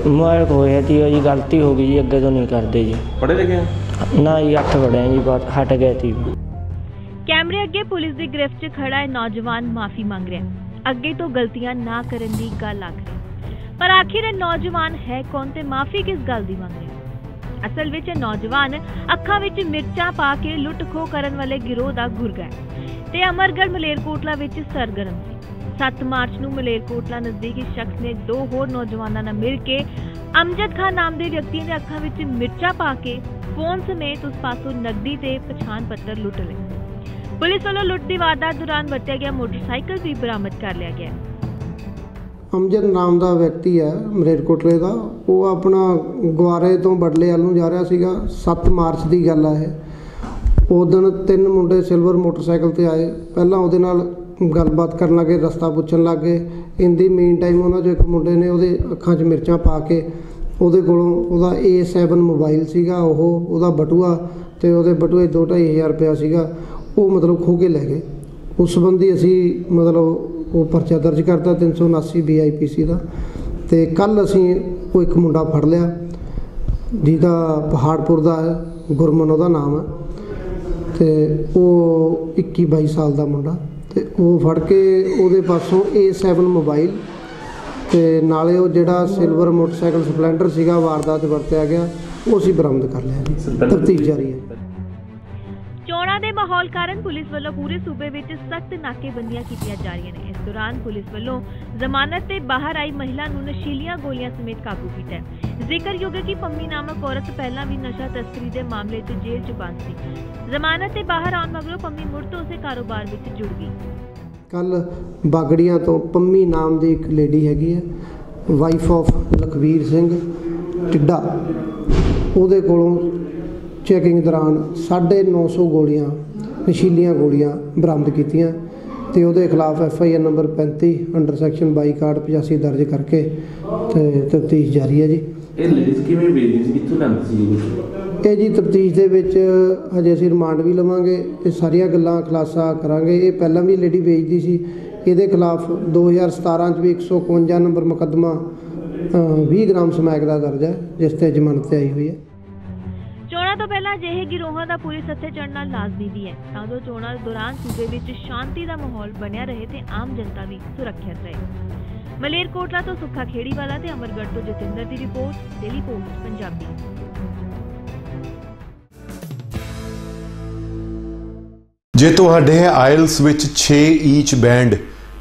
Mobile ਖੋਇਆ ਉਹ ਜੀ ਗਲਤੀ ਹੋ ਗਈ ਜੀ ਅੱਗੇ ਤੋਂ ਨਹੀਂ ਕਰਦੇ ਜੀ ਪੜ੍ਹੇ ਲਿਖੇ ਆ ਨਾ ਜੀ ਅੱਠ ਵੜਿਆ ਜੀ ਬਸ ਹਟ ਗਏ ਸੀ ਕੈਮਰੇ ਅੱਗੇ ਪੁਲਿਸ ਦੀ ਗ੍ਰਿਫਤ 'ਚ ਖੜਾ ਹੈ ਨੌਜਵਾਨ ਮਾਫੀ ਮੰਗ ਰਿਹਾ ਹੈ। ਅੱਗੇ ਤੋਂ ਗਲਤੀਆਂ ਨਾ ਕਰਨ ਦੀ ਗੱਲ ਆਖ ਰਿਹਾ। ਪਰ ਆਖਿਰ ਇਹ ਨੌਜਵਾਨ ਹੈ ਕੌਣ ਤੇ ਮਾਫੀ ਕਿਸ ਗੱਲ ਦੀ ਮੰਗ ਰਿਹਾ? ਅਸਲ ਵਿੱਚ ਇਹ ਨੌਜਵਾਨ ਅੱਖਾਂ ਵਿੱਚ ਮਿਰਚਾਂ ਪਾ ਕੇ ਲੁੱਟ ਖੋਹ ਕਰਨ ਵਾਲੇ ਗਿਰੋਹ ਦਾ ਗੁਰਗਾ ਹੈ ਤੇ ਅਮਰਗੜ੍ਹ ਮਲੇਰਕੋਟਲਾ ਵਿੱਚ ਸਰਗਰਮ ਸੀ 7 ਮਾਰਚ ਨੂੰ ਮਲੇਰਕੋਟਲਾ ਨਜ਼ਦੀਕ ਇਸ ਸ਼ਖਸ ਨੇ ਦੋ ਹੋਰ ਨੌਜਵਾਨਾਂ ਨਾਲ ਮਿਲ ਕੇ ਅਮਜਦ ਖਾਨ ਨਾਮ ਦੇ ਵਿਅਕਤੀ ਦੇ ਅੱਖਾਂ ਵਿੱਚ ਮਿਰਚਾਂ ਪਾ ਕੇ ਫੋਨ ਸਮੇਤ ਉਸ ਪਾਸੋਂ ਨਕਦੀ ਤੇ ਪਛਾਣ ਪੱਤਰ ਲੁੱਟ ਲਏ। ਪੁਲਿਸ ਵੱਲੋਂ ਲੁੱਟ ਦੀ ਵਾਰਦਾਤ ਦੌਰਾਨ ਵਰਤਿਆ ਗਿਆ ਮੋਟਰਸਾਈਕਲ ਵੀ ਬਰਾਮਦ ਕਰ ਲਿਆ ਗਿਆ। ਅਮਜਦ ਨਾਮ ਦਾ ਵਿਅਕਤੀ ਹੈ ਮਰੇਟਕੋਟਲੇ ਦਾ। ਉਹ ਆਪਣਾ ਗੁਆਰੇ ਤੋਂ ਬੜਲੇ ਵੱਲ ਨੂੰ ਜਾ ਰਿਹਾ ਸੀਗਾ। 7 ਮਾਰਚ ਦੀ ਗੱਲ ਹੈ ਇਹ। ਉਹ ਦਿਨ ਤਿੰਨ ਮੁੰਡੇ ਸਿਲਵਰ ਮੋਟਰਸਾਈਕਲ ਤੇ ਆਏ। ਪਹਿਲਾਂ ਉਹਦੇ ਨਾਲ ਗੱਲਬਾਤ ਕਰਨ ਲੱਗੇ, ਰਸਤਾ ਪੁੱਛਣ ਲੱਗੇ। ਇਨ ਦੀ ਮੇਨ ਟਾਈਮ ਉਹਨਾਂ 'ਚੋਂ ਇੱਕ ਮੁੰਡੇ ਨੇ ਉਹਦੇ ਅੱਖਾਂ 'ਚ ਮਿਰਚਾਂ ਪਾ ਕੇ ਉਹਦੇ ਕੋਲੋਂ ਉਹਦਾ A7 ਮੋਬਾਈਲ ਸੀਗਾ, ਉਹ ਉਹਦਾ ਬਟੂਆ ਤੇ ਉਹਦੇ ਬਟੂਏ 2-2500 ਰੁਪਇਆ ਸੀਗਾ। ਉਹ ਮਤਲਬ ਖੋਹ ਕੇ ਲੈ ਗਏ। ਉਸ ਸੰਬੰਧੀ ਅਸੀਂ ਮਤਲਬ ਉਹ ਪਰਚਾ ਦਰਜ ਕਰਤਾ 379 ਬੀਆਈਪੀਸੀ ਦਾ। ਤੇ ਕੱਲ ਅਸੀਂ ਉਹ ਇੱਕ ਮੁੰਡਾ ਫੜ ਲਿਆ, ਜਿਹਦਾ ਪਹਾੜਪੁਰ ਦਾ ਹੈ, ਗੁਰਮਨ ਉਹਦਾ ਨਾਮ ਹੈ। ਤੇ ਉਹ 21 22 ਸਾਲ ਦਾ ਮੁੰਡਾ। ਤੇ ਉਹ ਫੜ ਕੇ ਉਹਦੇ ਪਾਸੋਂ A7 ਮੋਬਾਈਲ ਤੇ ਨਾਲੇ ਉਹ ਜਿਹੜਾ ਸਿਲਵਰ ਮੋਟਰਸਾਈਕਲ ਸਪਲੈਂਡਰ ਸੀਗਾ ਵਾਰਦਾਤ ਵਰਤਿਆ ਗਿਆ ਉਹ ਅਸੀਂ ਬਰਾਮਦ ਕਰ ਲਿਆ ਜੀ। ਤਫਤੀਸ਼ ਜਾਰੀ ਹੈ। ਚੋਣਾਂ ਦੇ ਮਾਹੌਲ ਕਾਰਨ ਪੁਲਿਸ ਵੱਲੋਂ ਪੂਰੇ ਸੂਬੇ ਵਿੱਚ ਸਖਤ ਨਾਕੇਬੰਦੀਆਂ ਕੀਤੀਆਂ ਜਾ ਰਹੀਆਂ ਨੇ। ਇਸ ਦੌਰਾਨ ਪੁਲਿਸ ਵੱਲੋਂ ਜ਼ਮਾਨਤ ਤੇ ਬਾਹਰ ਆਈ ਮਹਿਲਾ ਨੂੰ ਨਸ਼ੀਲੀਆਂ ਗੋਲੀਆਂ ਸਮੇਤ ਕਾਬੂ ਕੀਤਾ ਹੈ। ਜ਼ਿਕਰਯੋਗ ਹੈ ਕਿ ਪੰਮੀ ਨਾਮਕ ਔਰਤ ਪਹਿਲਾਂ ਵੀ ਨਸ਼ਾ ਤਸਕਰੀ ਦੇ ਮਾਮਲੇ 'ਚ ਜੇਲ੍ਹ 'ਚ ਬੰਦ ਸੀ ਜ਼ਮਾਨਤ ਤੇ ਬਾਹਰ ਆਉਣ ਮਗਰੋਂ ਪੰਮੀ ਮੁੜ ਤੋਂ ਉਸੇ ਕਾਰੋਬਾਰ ਵਿੱਚ ਜੁੜ ਗਈ। ਕੱਲ ਬਾਗੜੀਆਂ ਤੋਂ ਪੰਮੀ ਨਾਮ ਦੀ ਇੱਕ ਲੇਡੀ ਹੈਗੀ ਹੈ ਵਾਈਫ ਆਫ ਲਖਵੀਰ ਸਿੰਘ ਟਿੱਡਾ। ਉਹਦੇ ਕੋਲੋਂ ਚੈਕਿੰਗ ਦੌਰਾਨ 950 ਗੋਲੀਆਂ, ਨਸ਼ੀਲੀਆਂ ਗੋਲੀਆਂ ਬਰਾਮਦ ਕੀਤੀਆਂ ਤੇ ਉਹਦੇ ਖਿਲਾਫ F I R number 35 under section 22 card 85 ਦਰਜ ਕਰਕੇ ਤੇ ਤਫਤੀਸ਼ ਜਾਰੀ ਹੈ ਜੀ। ਇਹ ਲੇਡੀਜ਼ ਕਿਵੇਂ ਵੇਚਦੀ ਸੀ ਕਿੱਥੋਂ ਲੈਂਦੀ ਸੀ ਇਹ ਕੁਛ? ਇਹ ਜੀ ਤਫਤੀਸ਼ ਦੇ ਵਿੱਚ ਹਜੇ ਅਸੀਂ ਰਿਮਾਂਡ ਵੀ ਲਵਾਂਗੇ ਤੇ ਸਾਰੀਆਂ ਗੱਲਾਂ ਖੁਲਾਸਾ ਕਰਾਂਗੇ। ਇਹ ਪਹਿਲਾਂ ਵੀ ਲੇਡੀ ਵੇਚਦੀ ਸੀ। ਇਹਦੇ ਖਿਲਾਫ 2017 ਚ ਵੀ 151 ਨੰਬਰ ਮੁਕੱਦਮਾ ਅ, 20 ਗ੍ਰਾਮ ਸਮੈਕ ਦਾ ਦਰਜ ਹੈ ਜਿਸ ਤੇ ਜ਼ਮਾਨਤ ਤੇ ਆਈ ਹੋਈ ਹੈ। ਚੋਣਾਂ ਤੋਂ ਪਹਿਲਾਂ ਅਜਿਹੇ ਗਿਰੋਹਾਂ ਦਾ ਪੁਲਿਸ ਹੱਥੇ ਚੜਨਾ ਲਾਜ਼ਮੀ ਵੀ ਹੈ। ਤਾਂ ਜੋ ਚੋਣਾਂ ਦੌਰਾਨ ਸੂਬੇ ਵਿੱਚ ਸ਼ਾਂਤੀ ਦਾ ਮਾਹੌਲ ਬਣਿਆ ਰਹੇ ਤੇ ਆਮ ਜਨਤਾ ਵੀ ਸੁਰੱਖਿਅਤ ਰਹੇ। ਮਲੇਰਕੋਟਲਾ ਤੋਂ ਸੁੱਖਾ ਖੇੜੀਵਾਲਾ ਤੇ ਅਮਰਗੜ੍ਹ ਤੋਂ ਜਤਿੰਦਰ ਦੀ ਰਿਪੋਰਟ ਡੇਲੀ ਪੋਸਟ ਪੰਜਾਬੀ। ਜੇ ਤੁਹਾਡੇ ਹੈ ਆਇਲਸ ਵਿੱਚ 6 ਈਚ ਬੈਂਡ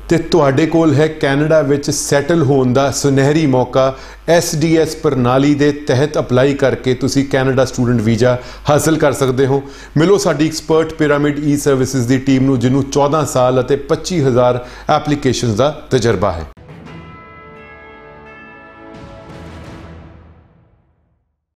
ਤੇ ਤੁਹਾਡੇ ਕੋਲ ਹੈ ਕੈਨੇਡਾ ਵਿੱਚ ਸੈਟਲ ਹੋਣ ਦਾ ਸੁਨਹਿਰੀ ਮੌਕਾ SDS ਪ੍ਰਣਾਲੀ ਦੇ ਤਹਿਤ ਅਪਲਾਈ ਕਰਕੇ ਤੁਸੀਂ ਕੈਨੇਡਾ ਸਟੂਡੈਂਟ ਵੀਜ਼ਾ ਹਾਸਲ ਕਰ ਸਕਦੇ ਹੋ। ਮਿਲੋ ਸਾਡੀ ਐਕਸਪਰਟ ਪਿਰਾਮਿਡ ਈ ਸਰਵਿਸਿਜ਼ ਦੀ ਟੀਮ ਨੂੰ ਜਿਹਨੂੰ 14 ਸਾਲ ਅਤੇ 25000 ਐਪਲੀਕੇਸ਼ਨਸ ਦਾ ਤਜਰਬਾ ਹੈ।